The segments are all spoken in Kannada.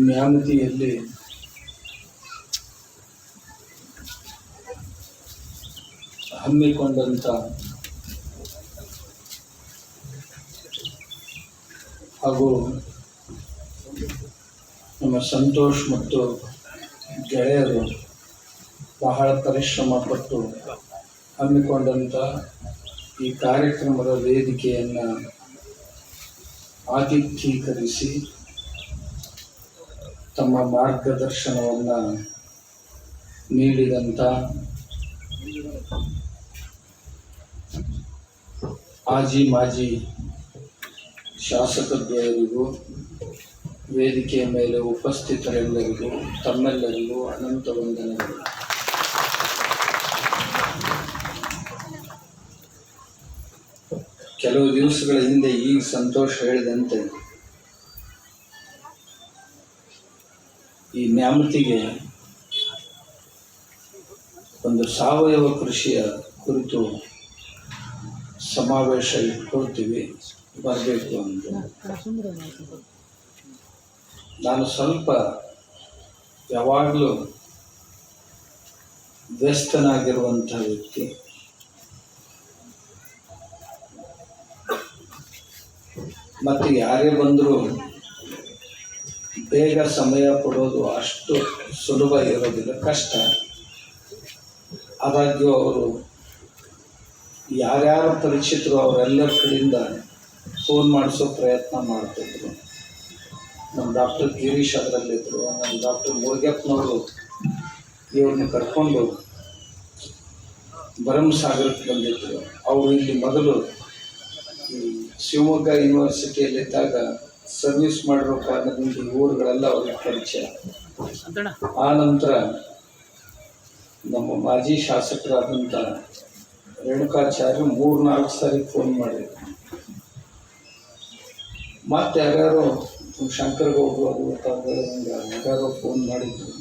ನ್ಯಾಮತಿಯಲ್ಲಿ ಹಮ್ಮಿಕೊಂಡಂತ ಹಾಗೂ ನಮ್ಮ ಸಂತೋಷ್ ಮತ್ತು ಗೆಳೆಯರು ಬಹಳ ಪರಿಶ್ರಮ ಪಟ್ಟು ಹಮ್ಮಿಕೊಂಡಂಥ ಈ ಕಾರ್ಯಕ್ರಮದ ವೇದಿಕೆಯನ್ನು ಆತಿಥ್ಯೀಕರಿಸಿ ತಮ್ಮ ಮಾರ್ಗದರ್ಶನವನ್ನು ನೀಡಿದಂಥ ಆಜಿ ಮಾಜಿ ಶಾಸಕದ್ವಯರಿಗೂ ವೇದಿಕೆಯ ಮೇಲೆ ಉಪಸ್ಥಿತರೆಲ್ಲರಿಗೂ, ತಮ್ಮೆಲ್ಲರಿಗೂ ಅನಂತ ವಂದನೆಗಳು. ಕೆಲವು ದಿವಸಗಳ ಹಿಂದೆ ಈಗ ಸಂತೋಷ ಹೇಳಿದಂತೆ, ಈ ನ್ಯಾಮತಿಗೆ ಒಂದು ಸಾವಯವ ಕೃಷಿಯ ಕುರಿತು ಸಮಾವೇಶ ಇಟ್ಕೊಳ್ತೀವಿ, ಬರಬೇಕು ಅಂತ. ನಾನು ಸ್ವಲ್ಪ ಯಾವಾಗಲೂ ವ್ಯಸ್ತನಾಗಿರುವಂಥ ವ್ಯಕ್ತಿ. ಮತ್ತು ಯಾರೇ ಬಂದರೂ ಬೇಗ ಸಮಯ ಕೊಡೋದು ಅಷ್ಟು ಸುಲಭ ಇರೋದಿಲ್ಲ, ಕಷ್ಟ. ಆದಾಗ್ಯೂ ಅವರು ಯಾರ್ಯಾರು ಪರಿಚಿತರು ಅವರೆಲ್ಲರ ಕಡೆಯಿಂದ ಫೋನ್ ಮಾಡಿಸೋ ಪ್ರಯತ್ನ ಮಾಡ್ತಿದ್ರು. ನಮ್ಮ ಡಾಕ್ಟರ್ ಗಿರೀಶ್ ಅದರಲ್ಲಿದ್ದರು ನಮ್ಮ ಡಾಕ್ಟರ್ ಮುರುಗಪ್ಪನವರು ಇವ್ರನ್ನ ಕರ್ಕೊಂಡು ಭರಮಸಾಗರಕ್ಕೆ ಬಂದಿದ್ದರು ಅವರು ಇಲ್ಲಿ ಮೊದಲು ಶಿವಮೊಗ್ಗ ಯೂನಿವರ್ಸಿಟಿಯಲ್ಲಿದ್ದಾಗ ಸರ್ವಿಸ್ ಮಾಡಿರೋ ಕಾರಣದಿಂದ ಈ ಊರುಗಳೆಲ್ಲ ಅವ್ರಿಗೆ ಪರಿಚಯ. ಆ ನಂತರ ನಮ್ಮ ಮಾಜಿ ಶಾಸಕರಾದಂಥ ರೇಣುಕಾಚಾರ್ಯ ಮೂರು ನಾಲ್ಕು ಸಾರಿ ಫೋನ್ ಮಾಡಿದ್ರು. ಮತ್ತೆ ಯಾರ್ಯಾರೋ ಶಂಕರಗೌಡರು ಅದು ಗೊತ್ತಾಗಲ್ಲ ಹಂಗೆ ಯಾರ್ಯಾರೋ ಫೋನ್ ಮಾಡಿದ್ರು.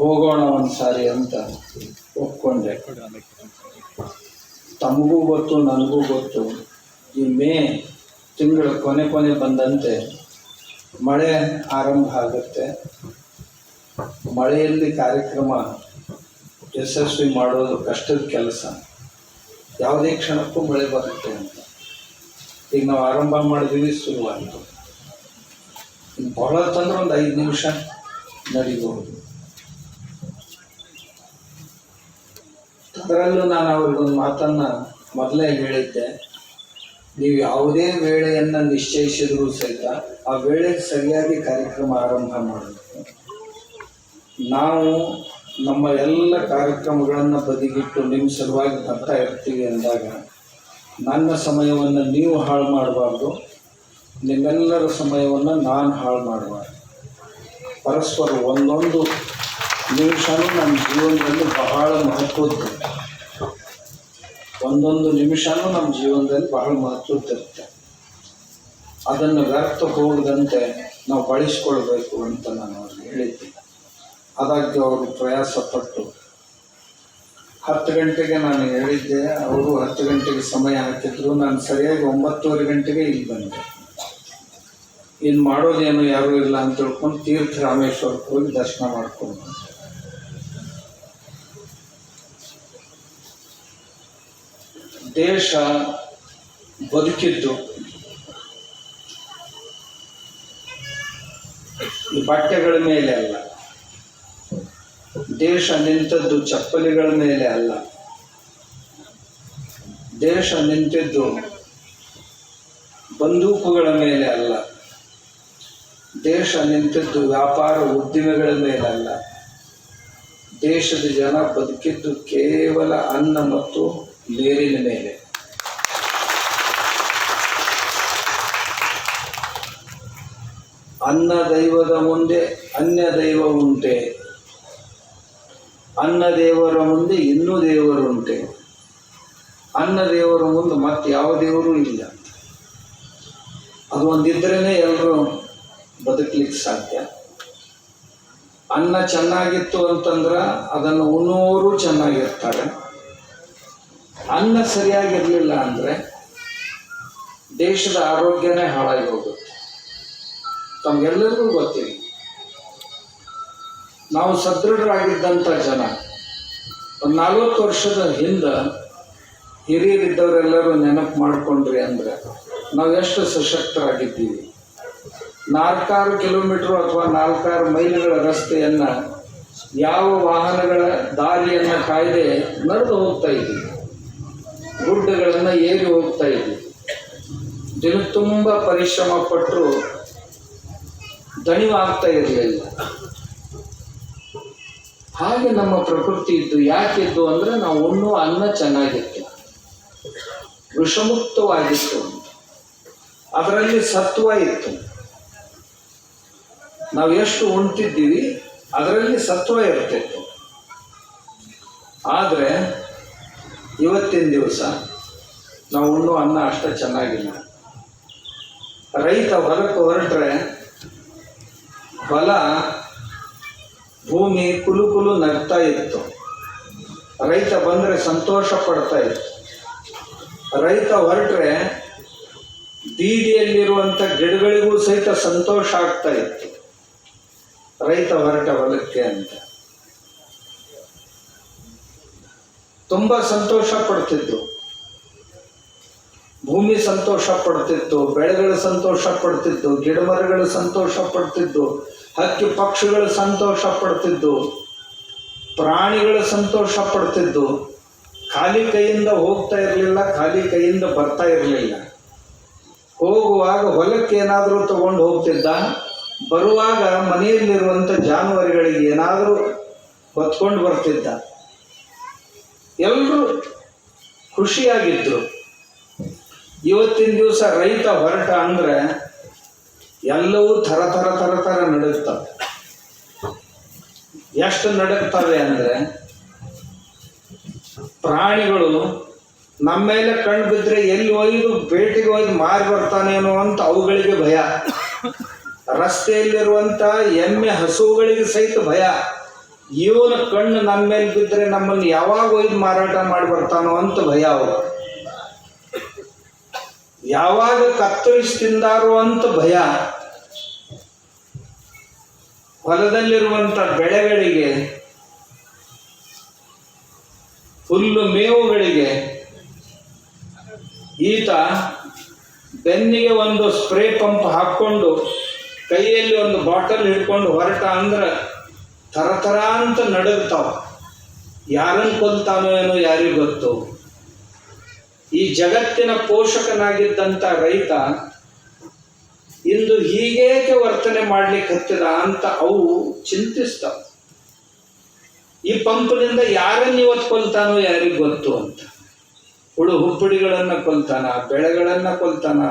ಹೋಗೋಣ ಒಂದು ಸಾರಿ ಅಂತ. ತಮಗೂ ಗೊತ್ತು, ನನಗೂ ಗೊತ್ತು. ಈ ಮೇ ತಿಂಗಳು ಕೊನೆ ಕೊನೆ ಬಂದಂತೆ ಮಳೆ ಆರಂಭ ಆಗುತ್ತೆ. ಮಳೆಯಲ್ಲಿ ಕಾರ್ಯಕ್ರಮ ಯಶಸ್ವಿ ಮಾಡೋದು ಕಷ್ಟದ ಕೆಲಸ. ಯಾವುದೇ ಕ್ಷಣಕ್ಕೂ ಮಳೆ ಬರುತ್ತೆ ಅಂತ. ಈಗ ನಾವು ಆರಂಭ ಮಾಡಿದ್ವಿ, ಶುರುವಾಯಿತು. ಬಹಳ ತಂದ್ರೆ ಒಂದು ಐದು ನಿಮಿಷ ನಡಿಬಹುದು ಅದರಲ್ಲೂ ನಾನು ಅವ್ರಿಗೊಂದು ಮಾತನ್ನು ಮೊದಲೇ ಹೇಳಿದ್ದೆ. ನೀವು ಯಾವುದೇ ವೇಳೆಯನ್ನು ನಿಶ್ಚಯಿಸಿದರೂ ಸಹಿತ ಆ ವೇಳೆ ಸರಿಯಾಗಿ ಕಾರ್ಯಕ್ರಮ ಆರಂಭ ಮಾಡಬೇಕು ನಾವು ನಮ್ಮ ಎಲ್ಲ ಕಾರ್ಯಕ್ರಮಗಳನ್ನು ಬದಿಗಿಟ್ಟು ನಿಮ್ಮ ಸಲುವಾಗಿ ಬರ್ತಾ ಇರ್ತೀವಿ ಅಂದಾಗ ನನ್ನ ಸಮಯವನ್ನು ನೀವು ಹಾಳು ಮಾಡಬಾರ್ದು. ನಿಮ್ಮೆಲ್ಲರ ಸಮಯವನ್ನು ನಾನು ಹಾಳು ಮಾಡಬಾರ್ದು. ಪರಸ್ಪರ ಒಂದೊಂದು ನಿಮಿಷನೂ ನಮ್ಮ ಜೀವನದಲ್ಲಿ ಬಹಳ ಮಹತ್ವದ್ದು. ಒಂದೊಂದು ನಿಮಿಷನೂ ನಮ್ಮ ಜೀವನದಲ್ಲಿ ಬಹಳ ಮಹತ್ವದ್ದಿರುತ್ತೆ ಅದನ್ನು ವ್ಯರ್ಥ ಹೋಗದಂತೆ ನಾವು ಬಳಸ್ಕೊಳ್ಬೇಕು ಅಂತ ನಾನು ಅವ್ರಿಗೆ ಹೇಳಿದ್ದೆ. ಅದಾಗ್ಯೂ ಅವರು ಪ್ರಯಾಸಪಟ್ಟು ಹತ್ತು ಗಂಟೆಗೆ ನಾನು ಹೇಳಿದ್ದೆ, ಅವರು ಹತ್ತು ಗಂಟೆಗೆ ಸಮಯ ಹಾಕಿದ್ರು, ನಾನು ಸರಿಯಾಗಿ ಒಂಬತ್ತುವರೆ ಗಂಟೆಗೆ ಇಲ್ಲಿ ಬಂದೆ. ಇನ್ನು ಮಾಡೋದೇನು ಯಾರೂ ಇಲ್ಲ ಅಂತ ತಿಳ್ಕೊಂಡು ತೀರ್ಥ ರಾಮೇಶ್ವರಕ್ಕೆ ಹೋಗಿ ದರ್ಶನ ಮಾಡ್ಕೊಂಡು ದೇಶ ಬದುಕಿದ್ದು ಬಟ್ಟೆಗಳ ಮೇಲೆ ಅಲ್ಲ. ದೇಶ ನಿಂತದ್ದು ಚಪ್ಪಲಿಗಳ ಮೇಲೆ ಅಲ್ಲ. ದೇಶ ನಿಂತಿದ್ದು ಬಂದೂಕುಗಳ ಮೇಲೆ ಅಲ್ಲ. ದೇಶ ನಿಂತಿದ್ದು ವ್ಯಾಪಾರ ಉದ್ದಿಮೆಗಳ ಮೇಲೆ ಅಲ್ಲ. ದೇಶದ ಜನ ಬದುಕಿದ್ದು ಕೇವಲ ಅನ್ನ ಮತ್ತು ನೀರಿನ ಮೇಲೆ ಅನ್ನ ದೈವದ ಮುಂದೆ ಅನ್ಯ ದೈವ ಉಂಟೆ. ಅನ್ನ ದೇವರ ಮುಂದೆ ಇನ್ನೂ ದೇವರುಂಟೆ ಅನ್ನ ದೇವರ ಮುಂದೆ ಮತ್ತೆ ಯಾವ ದೇವರು ಇಲ್ಲ. ಅದು ಒಂದಿದ್ರೇ ಎಲ್ಲರೂ ಬದುಕಲಿಕ್ಕೆ ಸಾಧ್ಯ. ಅನ್ನ ಚೆನ್ನಾಗಿತ್ತು ಅಂತಂದ್ರೆ ಅದನ್ನು ಉಣ್ಣೋರು ಚೆನ್ನಾಗಿರ್ತಾರೆ. ಅನ್ನ ಸರಿಯಾಗಿರ್ಲಿಲ್ಲ ಅಂದ್ರೆ ದೇಶದ ಆರೋಗ್ಯನೇ ಹಾಳಾಗಿ ಹೋಗುತ್ತೆ. ತಮ್ಗೆಲ್ಲರಿಗೂ ಗೊತ್ತಿಲ್ಲ. ನಾವು ಸದೃಢರಾಗಿದ್ದಂಥ ಜನ, ಒಂದು ನಲ್ವತ್ತು ವರ್ಷದ ಹಿಂದೆ ಹಿರಿಯರಿದ್ದವರೆಲ್ಲರೂ ನೆನಪು ಮಾಡ್ಕೊಂಡ್ರಿ ಅಂದ್ರೆ ನಾವು ಎಷ್ಟು ಸಶಕ್ತರಾಗಿದ್ದೀವಿ. ನಾಲ್ಕಾರು ಕಿಲೋಮೀಟರ್ ಅಥವಾ ನಾಲ್ಕಾರು ಮೈಲುಗಳ ರಸ್ತೆಯನ್ನು ಯಾವ ವಾಹನಗಳ ದಾರಿಯನ್ನ ಕಾಯ್ದೆ ನಡೆದು ಹೋಗ್ತಾ ಇದ್ದೀವಿ. ಗುಡ್ಡಗಳನ್ನು ಏರಿ ಹೋಗ್ತಾ ಇದ್ವಿ. ದಿನ ತುಂಬ ಪರಿಶ್ರಮ ಪಟ್ಟರು ದಣಿವಾಗ್ತಾ ಇರಲಿಲ್ಲ. ಹಾಗೆ ನಮ್ಮ ಪ್ರಕೃತಿ ಇದ್ದು ಯಾಕಿದ್ದು ಅಂದ್ರೆ ನಾವು ಉಣ್ಣುವ ಅನ್ನ ಚೆನ್ನಾಗಿತ್ತು. ವಿಷಮುಕ್ತವಾಗಿತ್ತು. ಅದರಲ್ಲಿ ಸತ್ವ ಇತ್ತು. ನಾವು ಎಷ್ಟು ಉಣ್ತಿದ್ದೀವಿ, ಅದರಲ್ಲಿ ಸತ್ವ ಇರ್ತಿತ್ತು. ಆದರೆ ಇವತ್ತಿನ ದಿವಸ? ನಾವು ಉಣ್ಣು ಅನ್ನ ಅಷ್ಟು ಚೆನ್ನಾಗಿಲ್ಲ. ರೈತ ಹೊಲಕ್ಕೆ ಹೊರಟ್ರೆ ಹೊಲ ಭೂಮಿ ಕುಲು ಕುಲು ನಗ್ತಾ ಇತ್ತು. ರೈತ ಬಂದರೆ ಸಂತೋಷ ಪಡ್ತಾ ಇತ್ತು. ರೈತ ಹೊರಟ್ರೆ ಬೀದಿಯಲ್ಲಿರುವಂಥ ಗಿಡಗಳಿಗೂ ಸಹಿತ ಸಂತೋಷ ಆಗ್ತಾ ಇತ್ತು. ರೈತ ಹೊರಟ ಹೊಲಕ್ಕೆ ಅಂತ. ತುಂಬಾ ಸಂತೋಷ ಪಡ್ತಿದ್ರು. ಭೂಮಿ ಸಂತೋಷ ಪಡ್ತಿತ್ತು, ಬೆಳೆಗಳು ಸಂತೋಷ ಪಡ್ತಿತ್ತು, ಗಿಡ ಮರಗಳು ಸಂತೋಷ ಪಡ್ತಿದ್ದು ಹಕ್ಕಿ ಪಕ್ಷಿಗಳು ಸಂತೋಷ ಪಡ್ತಿದ್ದು ಪ್ರಾಣಿಗಳು ಸಂತೋಷ ಪಡ್ತಿದ್ದು ಖಾಲಿ ಕೈಯಿಂದ ಹೋಗ್ತಾ ಇರಲಿಲ್ಲ, ಖಾಲಿ ಕೈಯಿಂದ ಬರ್ತಾ ಇರಲಿಲ್ಲ. ಹೋಗುವಾಗ ಹೊಲಕ್ಕೆ ಏನಾದರೂ ತಗೊಂಡು ಹೋಗ್ತಿದ್ದ, ಬರುವಾಗ ಮನೆಯಲ್ಲಿರುವಂಥ ಜಾನುವಾರುಗಳಿಗೆ ಏನಾದರೂ ಹೊತ್ಕೊಂಡು ಬರ್ತಿದ್ದ. ಎಲ್ಲರೂ ಖುಷಿಯಾಗಿದ್ದರು ಇವತ್ತಿನ ದಿವಸ ರೈತ ಹೊರಟ ಅಂದ್ರೆ ಎಲ್ಲವೂ ಥರ ಥರ ಥರ ಥರ ನಡುಗ್ತವೆ ಎಷ್ಟು ನಡುಗ್ತವೆ ಅಂದರೆ ಪ್ರಾಣಿಗಳು ನಮ್ಮ ಮೇಲೆ ಕಣ್ಣು ಬಿದ್ದರೆ ಎಲ್ಲಿ ಒಯ್ದು ಬೇಟೆಗೆ ಒಯ್ದು ಮಾರಿ ಬರ್ತಾನೇನೋ ಅಂತ ಅವುಗಳಿಗೆ ಭಯ. ರಸ್ತೆಯಲ್ಲಿರುವಂಥ ಎಮ್ಮೆ ಹಸುಗಳಿಗೆ ಸಹಿತ ಭಯ. ಇವನ ಕಣ್ಣು ನಮ್ಮ ಮೇಲೆ ಬಿದ್ದರೆ ನಮ್ಮನ್ನು ಯಾವಾಗ ಒಯ್ದು ಮಾರಾಟ ಮಾಡಿ ಬರ್ತಾನೋ ಅಂತ ಭಯ ಅವರು. ಯಾವಾಗ ಕತ್ತರಿಸಿ ತಿಂದಾರೋ ಅಂತ ಭಯ. ಹೊಲದಲ್ಲಿರುವಂಥ ಬೆಳೆಗಳಿಗೆ, ಹುಲ್ಲು ಮೇವುಗಳಿಗೆ ಈತ ಬೆನ್ನಿಗೆ ಒಂದು ಸ್ಪ್ರೇ ಪಂಪ್ ಹಾಕ್ಕೊಂಡು ಕೈಯಲ್ಲಿ ಒಂದು ಬಾಟಲ್ ಹಿಡ್ಕೊಂಡು ಹೊರಟ ಅಂದ್ರೆ ಥರ ಅಂತ ನಡುಗ್ತಾವ ಯಾರನ್ನು ಕೊಲ್ತಾನೋ ಏನೋ ಯಾರಿಗೂ ಗೊತ್ತು? ಈ ಜಗತ್ತಿನ ಪೋಷಕನಾಗಿದ್ದಂಥ ರೈತ ಇಂದು ಹೀಗೇಕೆ ವರ್ತನೆ ಮಾಡ್ಲಿಕ್ಕೆ ಹತ್ತಿದ ಅಂತ ಅವು ಚಿಂತಿಸ್ತಾವ. ಈ ಪಂಪ್ನಿಂದ ಯಾರನ್ನ ಇವತ್ತು ಕೊಲ್ತಾನೋ ಯಾರಿಗೂ ಗೊತ್ತು ಅಂತ. ಹುಡು ಹುಪ್ಪುಡಿಗಳನ್ನು ಕೊಲ್ತಾನ ಬೆಳೆಗಳನ್ನು ಕೊಲ್ತಾನ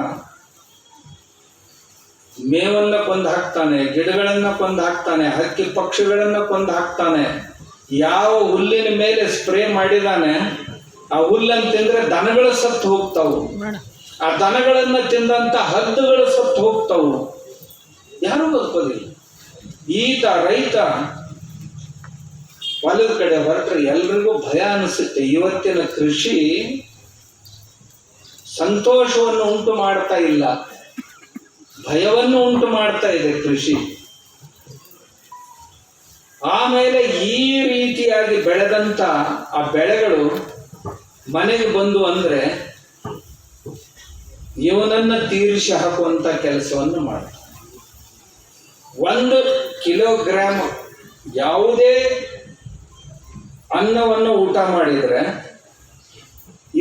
ಮೇವನ್ನ ಕೊಂದು ಹಾಕ್ತಾನೆ ಗಿಡಗಳನ್ನ ಕೊಂದು ಹಾಕ್ತಾನೆ ಹಕ್ಕಿ ಪಕ್ಷಿಗಳನ್ನ ಕೊಂದು ಹಾಕ್ತಾನೆ. ಯಾವ ಹುಲ್ಲಿನ ಮೇಲೆ ಸ್ಪ್ರೇ ಮಾಡಿದಾನೆ ಆ ಹುಲ್ಲನ್ನು ತಿಂದ್ರೆ ದನಗಳು ಸತ್ತು ಹೋಗ್ತಾವು. ಆ ದನಗಳನ್ನ ತಿಂದಂತ ಹದ್ದುಗಳು ಸತ್ತು ಹೋಗ್ತಾವು. ಯಾರು ಬದುಕೋದಿಲ್ಲ. ಈತ ರೈತ ಹೊಲದ ಕಡೆ ಹೊರಟ್ರೆ ಎಲ್ರಿಗೂ ಭಯ ಅನಿಸುತ್ತೆ. ಇವತ್ತಿನ ಕೃಷಿ ಸಂತೋಷವನ್ನು ಉಂಟು ಮಾಡ್ತಾ ಇಲ್ಲ. ಭಯವನ್ನು ಉಂಟು ಮಾಡ್ತಾ ಇದೆ ಕೃಷಿ. ಆಮೇಲೆ ಈ ರೀತಿಯಾಗಿ ಬೆಳೆದಂತ ಆ ಬೆಳೆಗಳು ಮನೆಗೆ ಬಂದು ಅಂದ್ರೆ ಇವನನ್ನ ತೀರಿಸಿ ಹಾಕುವಂತ ಕೆಲಸವನ್ನು ಮಾಡ್ತಾರೆ. ಒಂದು ಕಿಲೋಗ್ರಾಮ್ ಯಾವುದೇ ಅನ್ನವನ್ನು ಊಟ ಮಾಡಿದ್ರೆ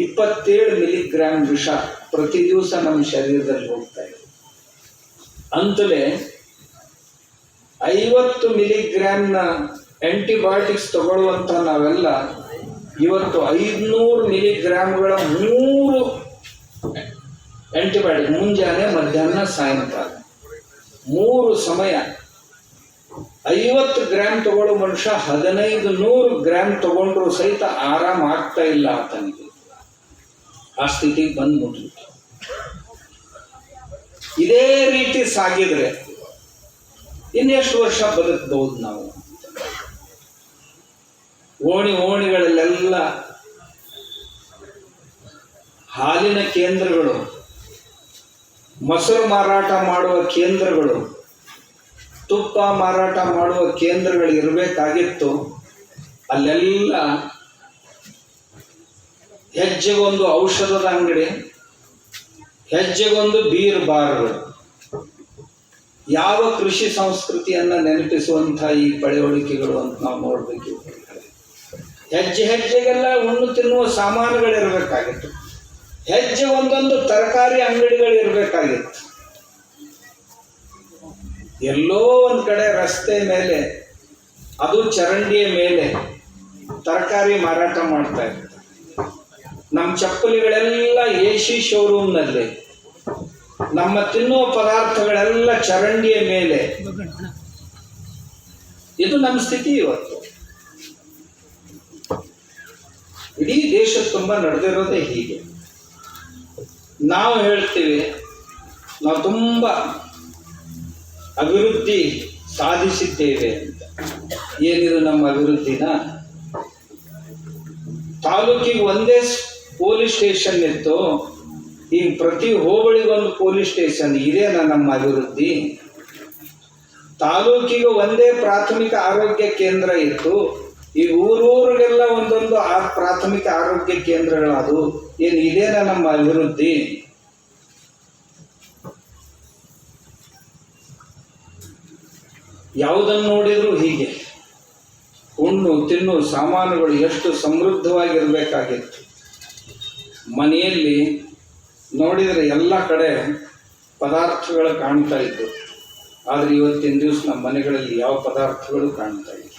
ಇಪ್ಪತ್ತೇಳು ಮಿಲಿಗ್ರಾಮ್ ವಿಷ ಪ್ರತಿ ದಿವಸ ನಮ್ಮ ಶರೀರದಲ್ಲಿ ಹೋಗ್ತಾ ಇದೆ. ಅಂತಲೇ ಐವತ್ತು ಮಿಲಿಗ್ರಾಮ್ನ ಆಂಟಿಬಯೋಟಿಕ್ಸ್ ತಗೊಳ್ಳುವಂಥ ನಾವೆಲ್ಲ ಇವತ್ತು ಐದುನೂರು ಮಿಲಿಗ್ರಾಮ್ಗಳ ಮೂರು ಆಂಟಿಬಯೋಟಿಕ್ ಮುಂಜಾನೆ, ಮಧ್ಯಾಹ್ನ, ಸಾಯಂಕಾಲ. ಮೂರು ಸಮಯ. ಐವತ್ತು ಗ್ರಾಮ್ ತಗೊಳ್ಳೋ ಮನುಷ್ಯ ಹದಿನೈದು ನೂರು ಗ್ರಾಮ್ ತಗೊಂಡ್ರು ಸಹಿತ ಆರಾಮ ಆಗ್ತಾ ಇಲ್ಲ ಆತನಿಗೆ. ಆ ಸ್ಥಿತಿಗೆ ಬಂದ್ಬಿಟ್ಟಿತ್ತು ಇದೇ ರೀತಿ ಸಾಗಿದ್ರೆ ಇನ್ನೆಷ್ಟು ವರ್ಷ ಬದುಕಬಹುದು ನಾವು? ಓಣಿ ಓಣಿಗಳಲ್ಲೆಲ್ಲ ಹಾಲಿನ ಕೇಂದ್ರಗಳು, ಮೊಸರು ಮಾರಾಟ ಮಾಡುವ ಕೇಂದ್ರಗಳು, ತುಪ್ಪ ಮಾರಾಟ ಮಾಡುವ ಕೇಂದ್ರಗಳು ಇರಬೇಕಾಗಿತ್ತು, ಅಲ್ಲೆಲ್ಲ ಹೆಜ್ಜೆಗೊಂದು ಔಷಧದ ಅಂಗಡಿ ಹೆಜ್ಜೆಗೊಂದು ಬೀರ್ ಯಾವ ಕೃಷಿ ಸಂಸ್ಕೃತಿಯನ್ನ ನೆನಪಿಸುವಂತಹ ಈ ಪಳೆವಳಿಕೆಗಳು ಅಂತ ನಾವು ನೋಡ್ಬೇಕು. ಹೆಜ್ಜೆ ಹೆಜ್ಜೆಗೆಲ್ಲ ಉಣ್ಣು ತಿನ್ನುವ ಸಾಮಾನುಗಳಿರಬೇಕಾಗಿತ್ತು. ಹೆಜ್ಜೆ ಒಂದೊಂದು ತರಕಾರಿ ಅಂಗಡಿಗಳು ಇರಬೇಕಾಗಿತ್ತು ಎಲ್ಲೋ ಒಂದು ಕಡೆ ರಸ್ತೆ ಮೇಲೆ, ಅದು ಚರಂಡಿಯ ಮೇಲೆ ತರಕಾರಿ ಮಾರಾಟ ಮಾಡ್ತಾ ಇರ್ತಾರೆ ನಮ್ಮ ಚಪ್ಪಲಿಗಳೆಲ್ಲ ಎ ಸಿ ಶೋರೂಮ್ನಲ್ಲಿ ನಮ್ಮ ತಿನ್ನುವ ಪದಾರ್ಥಗಳೆಲ್ಲ ಚರಂಡಿಯ ಮೇಲೆ. ಇದು ನಮ್ಮ ಸ್ಥಿತಿ ಇವತ್ತು. ಇಡೀ ದೇಶ ತುಂಬ ನಡೆದಿರೋದೇ ಹೀಗೆ. ನಾವು ಹೇಳ್ತೀವಿ, ನಾವು ತುಂಬ ಅಭಿವೃದ್ಧಿ ಸಾಧಿಸಿದ್ದೇವೆ ಅಂತ. ಏನಿದು ನಮ್ಮ ಅಭಿವೃದ್ಧಿನ? ತಾಲೂಕಿಗೆ ಒಂದೇ ಪೊಲೀಸ್ ಸ್ಟೇಷನ್ ಇತ್ತು. ಈಗ ಪ್ರತಿ ಹೋಬಳಿಗೊಂದು ಪೊಲೀಸ್ ಸ್ಟೇಷನ್ ಇದೇನಾ ನಮ್ಮ ಅಭಿವೃದ್ಧಿ. ತಾಲೂಕಿಗೆ ಒಂದೇ ಪ್ರಾಥಮಿಕ ಆರೋಗ್ಯ ಕೇಂದ್ರ ಇತ್ತು. ಈಗ ಊರೂರಿಗೆಲ್ಲ ಒಂದೊಂದು ಆ ಪ್ರಾಥಮಿಕ ಆರೋಗ್ಯ ಕೇಂದ್ರಗಳದು ಏನು ಇದೇನಾ ನಮ್ಮ ಅಭಿವೃದ್ಧಿ? ಯಾವುದನ್ನು ನೋಡಿದ್ರು ಹೀಗೆ. ಉಣ್ಣು, ತಿನ್ನು, ಸಾಮಾನುಗಳು ಎಷ್ಟು ಸಮೃದ್ಧವಾಗಿರಬೇಕಾಗಿತ್ತು. ಮನೆಯಲ್ಲಿ ನೋಡಿದರೆ ಎಲ್ಲ ಕಡೆ ಪದಾರ್ಥಗಳು ಕಾಣ್ತಾ ಇದ್ದವು ಆದರೆ ಇವತ್ತಿನ ದಿವಸ ನಮ್ಮ ಮನೆಗಳಲ್ಲಿ ಯಾವ ಪದಾರ್ಥಗಳು ಕಾಣ್ತಾ ಇಲ್ಲ.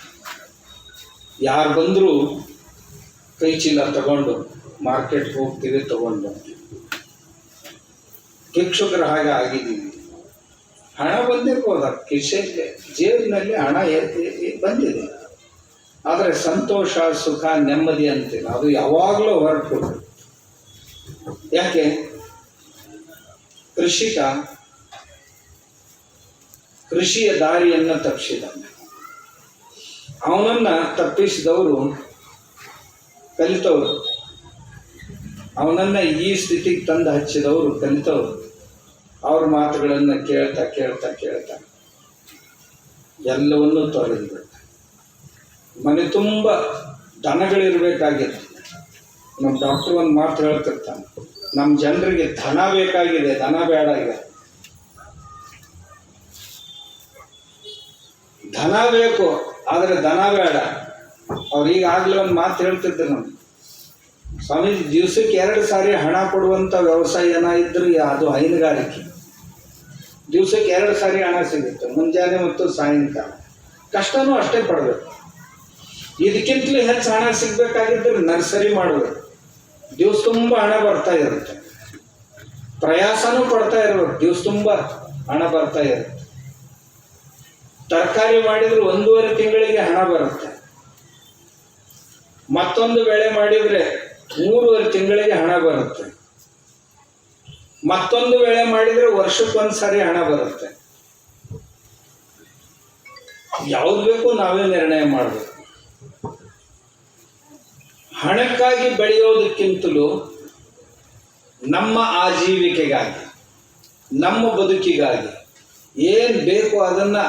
ಯಾರು ಬಂದರೂ ಕೈ ಚೀಲ ತಗೊಂಡು ಮಾರ್ಕೆಟ್ಗೆ ಹೋಗ್ತೀವಿ ತಗೊಂಡು. ಭಿಕ್ಷುಕರ ಹಾಗೆ ಆಗಿದ್ದೀವಿ. ಹಣ ಬಂದಿರ್ಬೋದು ಕಿಶೆಗೆ ಜೇಬಿನಲ್ಲಿ ಹಣ ಬಂದಿದೆ. ಆದರೆ ಸಂತೋಷ, ಸುಖ, ನೆಮ್ಮದಿ ಅಂತಿಲ್ಲ. ಅದು ಯಾವಾಗಲೂ ಹೊರಟು. ಯಾಕೆ? ಕೃಷಿಕ ಕೃಷಿಯ ದಾರಿಯನ್ನ ತಪ್ಪಿಸಿದ ಅವನನ್ನ ತಪ್ಪಿಸಿದವರು ಕಲಿತವರು. ಅವನನ್ನ ಈ ಸ್ಥಿತಿಗೆ ತಂದು ಹಚ್ಚಿದವರು ಕಲಿತವರು. ಅವ್ರ ಮಾತುಗಳನ್ನು ಕೇಳ್ತಾ ಕೇಳ್ತಾ ಕೇಳ್ತಾ ಎಲ್ಲವನ್ನೂ ತೊರೆದು ಮನೆ ತುಂಬ ದನಗಳಿರ್ಬೇಕಾಗಿತ್ತು. ನಮ್ಮ ಡಾಕ್ಟರ್ ಒಂದು ಮಾತು ಹೇಳ್ತಿರ್ತಾನೆ. ನಮ್ಮ ಜನರಿಗೆ ಧನ ಬೇಕಾಗಿದೆ, ಧನ ಬೇಡ ಈಗ. ಧನ ಬೇಕು, ಆದರೆ ದನ ಬೇಡ. ಅವ್ರು ಈಗಾಗಲೇ ಒಂದು ಮಾತು ಹೇಳ್ತಿದ್ರು ನಾನು ಸ್ವಾಮೀಜಿ, ದಿವ್ಸಕ್ಕೆ ಎರಡು ಸಾರಿ ಹಣ ಕೊಡುವಂಥ ವ್ಯವಸಾಯ ಏನ ಇದ್ರೆ ಅದು ಹೈನುಗಾರಿಕೆ. ದಿವ್ಸಕ್ಕೆ ಎರಡು ಸಾರಿ ಹಣ ಸಿಗುತ್ತೆ, ಮುಂಜಾನೆ ಮತ್ತು ಸಾಯಂಕಾಲ. ಕಷ್ಟನೂ ಅಷ್ಟೇ ಪಡಬೇಕು. ಇದಕ್ಕಿಂತಲೂ ಹೆಚ್ಚು ಹಣ ಸಿಗಬೇಕಾಗಿದ್ದರೆ ನರ್ಸರಿ ಮಾಡಬೇಕು. ದಿವ್ಸ ತುಂಬ ಹಣ ಬರ್ತಾ ಇರುತ್ತೆ. ಪ್ರಯಾಸನೂ ಪಡ್ತಾ ಇರ್ಬೇಕು. ದಿವಸ ತುಂಬ ಹಣ ಬರ್ತಾ ಇರುತ್ತೆ. ತರಕಾರಿ ಮಾಡಿದ್ರೆ ಒಂದೂವರೆ ತಿಂಗಳಿಗೆ ಹಣ ಬರುತ್ತೆ. ಮತ್ತೊಂದು ಬೆಳೆ ಮಾಡಿದ್ರೆ ಮೂರುವರೆ ತಿಂಗಳಿಗೆ ಹಣ ಬರುತ್ತೆ. ಮತ್ತೊಂದು ಬೆಳೆ ಮಾಡಿದ್ರೆ ವರ್ಷಕ್ಕೊಂದು ಸಾರಿ ಹಣ ಬರುತ್ತೆ. ಯಾವ್ದು ಬೇಕು ನಾವೇ ನಿರ್ಣಯ ಮಾಡಬೇಕು. ಹಣಕ್ಕಾಗಿ ಬೆಳೆಯೋದಕ್ಕಿಂತಲೂ ನಮ್ಮ ಆಜೀವಿಕೆಗಾಗಿ, ನಮ್ಮ ಬದುಕಿಗಾಗಿ ಏನು ಬೇಕು ಅದನ್ನು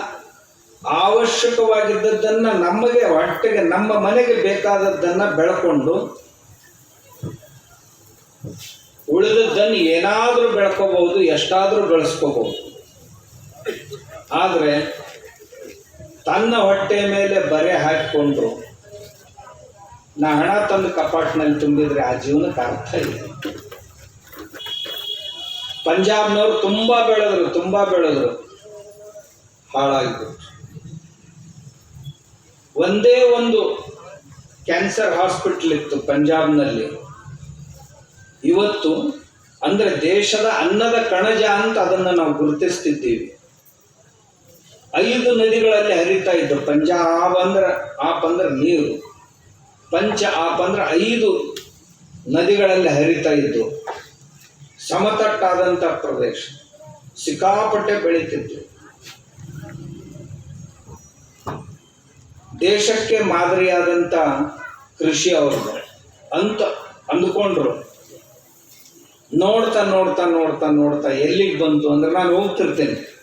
ಅವಶ್ಯಕವಾಗಿದ್ದದ್ದನ್ನು ನಮಗೆ ಹೊಟ್ಟೆಗೆ, ನಮ್ಮ ಮನೆಗೆ ಬೇಕಾದದ್ದನ್ನು ಬೆಳ್ಕೊಂಡು ಉಳಿದದ್ದನ್ನು ಏನಾದರೂ ಬೆಳ್ಕೋಬಹುದು, ಎಷ್ಟಾದರೂ ಬೆಳೆಸ್ಕೋಬಹುದು. ಆದರೆ ತನ್ನ ಹೊಟ್ಟೆ ಮೇಲೆ ಬರೆ ಹಾಕಿಕೊಂಡು ನಾ ಹಣ ತಂದು ಕಪಾಟ್ನಲ್ಲಿ ತುಂಬಿದ್ರೆ ಆ ಜೀವನಕ್ಕೆ ಅರ್ಥ ಇಲ್ಲ. ಪಂಜಾಬ್ನವರು ತುಂಬಾ ಬೆಳೆದ್ರು ತುಂಬಾ ಬೆಳೆದ್ರು. ಹಾಳಾಗಿದ್ರು ಒಂದೇ ಒಂದು ಕ್ಯಾನ್ಸರ್ ಹಾಸ್ಪಿಟಲ್ ಇತ್ತು ಪಂಜಾಬ್ನಲ್ಲಿ. ಇವತ್ತು ಅಂದ್ರೆ ದೇಶದ ಅನ್ನದ ಕಣಜ ಅಂತ ಅದನ್ನು ನಾವು ಗುರುತಿಸ್ತಿದ್ದೀವಿ. ಐದು ನದಿಗಳಲ್ಲಿ ಹರಿತಾ ಇದ್ದು ಪಂಜಾಬ್ ಅಂದ್ರೆ, ಆಪ್ ಅಂದ್ರೆ ನೀರು. ಪಂಚ ಆಪ್ ಅಂದ್ರೆ ಐದು ನದಿಗಳಲ್ಲಿ ಹರಿತಾ ಇದ್ದು ಸಮತಟ್ಟಾದಂಥ ಪ್ರದೇಶ. ಸಿಕ್ಕಾಪಟ್ಟೆ ಬೆಳೀತಿತ್ತು. ದೇಶಕ್ಕೆ ಮಾದರಿಯಾದಂಥ ಕೃಷಿ ಅವ್ರದ್ದು. ಅಂತ ಅಂದುಕೊಂಡ್ರು. ನೋಡ್ತಾ ನೋಡ್ತಾ ನೋಡ್ತಾ ನೋಡ್ತಾ ಎಲ್ಲಿಗೆ ಬಂತು ಅಂದ್ರೆ ನಾನು ಹೋಗ್ತಿರ್ತೇನೆ.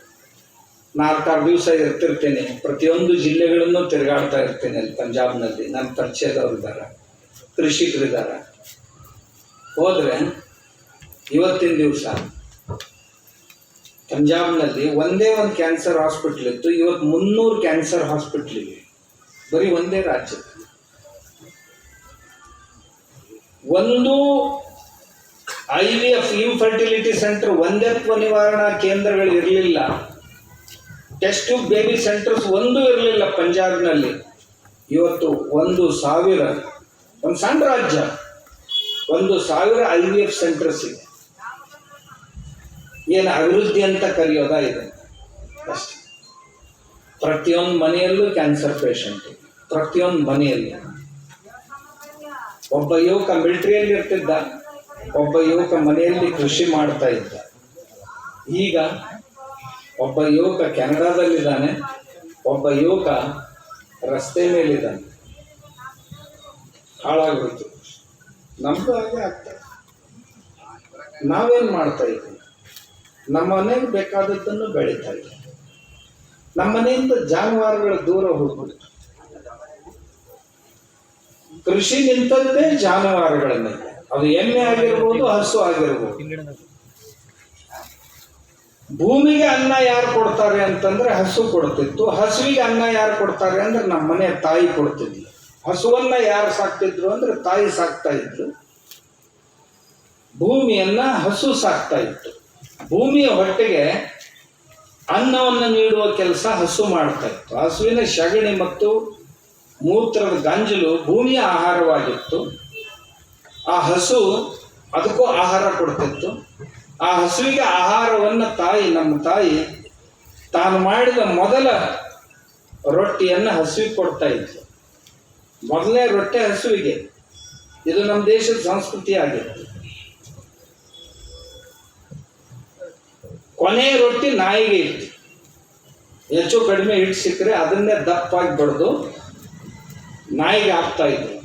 ನಾಲ್ಕಾರು ದಿವಸ ಇರ್ತಿರ್ತೇನೆ. ಪ್ರತಿಯೊಂದು ಜಿಲ್ಲೆಗಳನ್ನು ತಿರುಗಾಡ್ತಾ ಇರ್ತೇನೆ ಅಲ್ಲಿ ಪಂಜಾಬ್ನಲ್ಲಿ. ನನ್ನ ಪರಿಚಯದವ್ರು ಇದ್ದಾರೆ ಕೃಷಿಕರಿದ್ದಾರೆ ಹೋದ್ರೆ ಇವತ್ತಿನ ದಿವಸ ಪಂಜಾಬ್ನಲ್ಲಿ ಒಂದೇ ಒಂದು ಕ್ಯಾನ್ಸರ್ ಹಾಸ್ಪಿಟ್ಲ್ ಇತ್ತು. ಇವತ್ತು ಮುನ್ನೂರು ಕ್ಯಾನ್ಸರ್ ಹಾಸ್ಪಿಟ್ಲ್ ಇವೆ. ಬರೀ ಒಂದೇ ರಾಜ್ಯ ಒಂದು I V F infertility centre ಒಂದೇ ನಿವಾರಣಾ ಕೇಂದ್ರಗಳು ಇರಲಿಲ್ಲ ಟೆಸ್ಟ್ ಬೇಬಿ ಸೆಂಟರ್ಸ್ ಒಂದು ಇರಲಿಲ್ಲ ಪಂಜಾಬ್ನಲ್ಲಿ. ಇವತ್ತು ಒಂದು ಸಾವಿರ, ಒಂದು ಸಣ್ಣ ರಾಜ್ಯ, ಒಂದು ಸಾವಿರ ಐ ವಿ ಎಫ್ ಸೆಂಟರ್ಸ್ ಇದೆ. ಏನು ಅಭಿವೃದ್ಧಿ ಅಂತ ಕರೆಯೋದ ಇದೆ? ಅಷ್ಟೇ. ಪ್ರತಿಯೊಂದು ಮನೆಯಲ್ಲೂ ಕ್ಯಾನ್ಸರ್ ಪೇಷಂಟ್, ಪ್ರತಿಯೊಂದು ಮನೆಯಲ್ಲಿ. ಒಬ್ಬ ಯುವಕ ಮಿಲಿಟರಿಯಲ್ಲಿ ಇರ್ತಿದ್ದ ಒಬ್ಬ ಯುವಕ ಮನೆಯಲ್ಲಿ ಕೃಷಿ ಮಾಡ್ತಾ ಇದ್ದ. ಈಗ ಒಬ್ಬ ಯುವಕ ಕೆನಡಾದಲ್ಲಿದ್ದಾನೆ, ಒಬ್ಬ ಯುವಕ ರಸ್ತೆ ಮೇಲಿದ್ದಾನೆ. ಹಾಳಾಗೋಯ್ತು ನಮ್ದು ಹಾಗೆ ಆಗ್ತದೆ ನಾವೇನ್ ಮಾಡ್ತಾ ಇದ್ದೀವಿ? ನಮ್ಮ ಮನೆಗೆ ಬೇಕಾದದ್ದನ್ನು ಬೆಳೀತಾ ಇದ್ದೀವಿ. ನಮ್ಮ ಮನೆಯಿಂದ ಜಾನುವಾರುಗಳು ದೂರ ಹೋಗ್ಬಿಡ್ತು. ಕೃಷಿ ನಿಂತದ್ದೇ ಜಾನುವಾರುಗಳನ್ನೇ. ಅದು ಎಮ್ಮೆ ಆಗಿರ್ಬೋದು, ಹಸು ಆಗಿರ್ಬೋದು. ಭೂಮಿಗೆ ಅನ್ನ ಯಾರು ಕೊಡ್ತಾರೆ ಅಂತಂದ್ರೆ ಹಸು ಕೊಡ್ತಿತ್ತು. ಹಸುವಿಗೆ ಅನ್ನ ಯಾರು ಕೊಡ್ತಾರೆ ಅಂದ್ರೆ ನಮ್ಮ ಮನೆ ತಾಯಿ ಕೊಡ್ತಿದ್ಲು. ಹಸುವನ್ನ ಯಾರು ಸಾಕ್ತಿದ್ರು ಅಂದ್ರೆ ತಾಯಿ ಸಾಕ್ತಾ ಇದ್ರು. ಭೂಮಿಯನ್ನ ಹಸು ಸಾಕ್ತಾ ಇತ್ತು. ಭೂಮಿಯ ಹೊಟ್ಟೆಗೆ ಅನ್ನವನ್ನು ನೀಡುವ ಕೆಲಸ ಹಸು ಮಾಡ್ತಾ ಇತ್ತು. ಹಸುವಿನ ಸಗಣಿ ಮತ್ತು ಮೂತ್ರದ ಗಂಜಲು ಭೂಮಿಯ ಆಹಾರವಾಗಿತ್ತು. ಆ ಹಸು ಅದಕ್ಕೂ ಆಹಾರ ಕೊಡ್ತಿತ್ತು. ಆ ಹಸುವಿಗೆ ಆಹಾರವನ್ನು ತಾಯಿ, ನಮ್ಮ ತಾಯಿ ತಾನು ಮಾಡಿದ ಮೊದಲ ರೊಟ್ಟಿಯನ್ನು ಹಸುವಿಗೆ ಕೊಡ್ತಾ ಇತ್ತು ಮೊದಲನೇ ರೊಟ್ಟೆ ಹಸುವಿಗೆ. ಇದು ನಮ್ಮ ದೇಶದ ಸಂಸ್ಕೃತಿ ಆಗಿತ್ತು ಕೊನೆಯ ರೊಟ್ಟಿ ನಾಯಿಗೆ ಇತ್ತು. ಹೆಚ್ಚು ಕಡಿಮೆ ಹಿಟ್ಟು ಸಿಕ್ಕರೆ ಅದನ್ನೇ ದಪ್ಪಾಗಿ ಬಡ್ದು ನಾಯಿಗೆ ಹಾಕ್ತಾ ಇದ್ರು.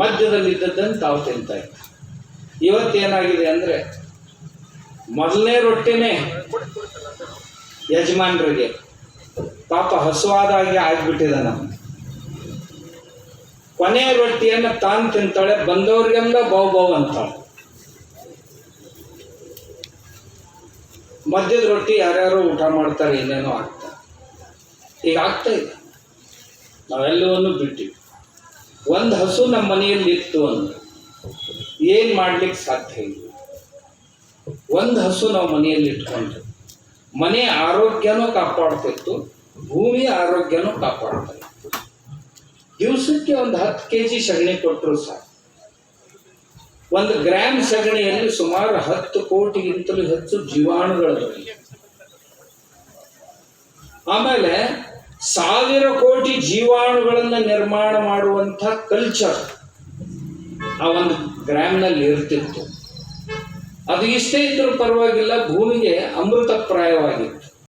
ಮಧ್ಯದಲ್ಲಿ ಇದ್ದದ್ದನ್ನು ತಾವು ತಿಂತಾ ಇತ್ತು ಇವತ್ತೇನಾಗಿದೆ ಅಂದರೆ ಮೊದಲನೇ ರೊಟ್ಟಿನೇ ಯಜಮಾನ್ರಿಗೆ. ಪಾಪ ಹಸುವಾದಾಗೆ ನಮ್ಮ ಕೊನೆಯ ರೊಟ್ಟಿಯನ್ನು ತಾನು ತಿಂತಾಳೆ, ಬಂದವ್ರಿಗೆಲ್ಲ ಬಾವು ಬಾವು ಅಂತಾಳೆ. ಮಧ್ಯದ ರೊಟ್ಟಿ ಯಾರ್ಯಾರು ಊಟ ಮಾಡ್ತಾರೆ ಇನ್ನೇನೋ ಆಗ್ತಾರೆ. ಈಗ ಆಗ್ತಾ ಇದೆ. ನಾವೆಲ್ಲವನ್ನು ಬಿಟ್ಟಿವಿ. ಒಂದು ಹಸು ನಮ್ಮ ಮನೆಯಲ್ಲಿ ಇತ್ತು ಅಂದ್ರೆ ಏನು ಮಾಡ್ಲಿಕ್ಕೆ ಸಾಧ್ಯ ಇಲ್ಲ. ಒಂದು ಹಸು ನಾವು ಮನೆಯಲ್ಲಿ ಇಟ್ಕೊಂಡ್ರೆ ಮನೆ ಆರೋಗ್ಯನೂ ಕಾಪಾಡ್ತಿತ್ತು ಭೂಮಿ ಆರೋಗ್ಯನೂ ಕಾಪಾಡ್ತಾ ದಿವಸಕ್ಕೆ ಒಂದು ಹತ್ತು ಕೆ ಜಿ ಸಗಣಿ ಕೊಟ್ಟರು ಸಾಕು. ಒಂದು ಗ್ರಾಮ್ ಸಗಣಿಯಲ್ಲಿ ಸುಮಾರು ಹತ್ತು ಕೋಟಿಗಿಂತಲೂ ಹೆಚ್ಚು ಜೀವಾಣುಗಳು ಆಮೇಲೆ ಸಾವಿರ ಕೋಟಿ ಜೀವಾಣುಗಳನ್ನ ನಿರ್ಮಾಣ ಮಾಡುವಂಥ ಕಲ್ಚರ್ ಆ ಒಂದು ಗ್ರಾಮ್ನಲ್ಲಿ ಇರ್ತಿತ್ತು. ಅದು ಇಷ್ಟೇ ಇದ್ರೂ ಪರವಾಗಿಲ್ಲ ಭೂಮಿಗೆ ಅಮೃತಪ್ರಾಯವಾಗಿತ್ತು.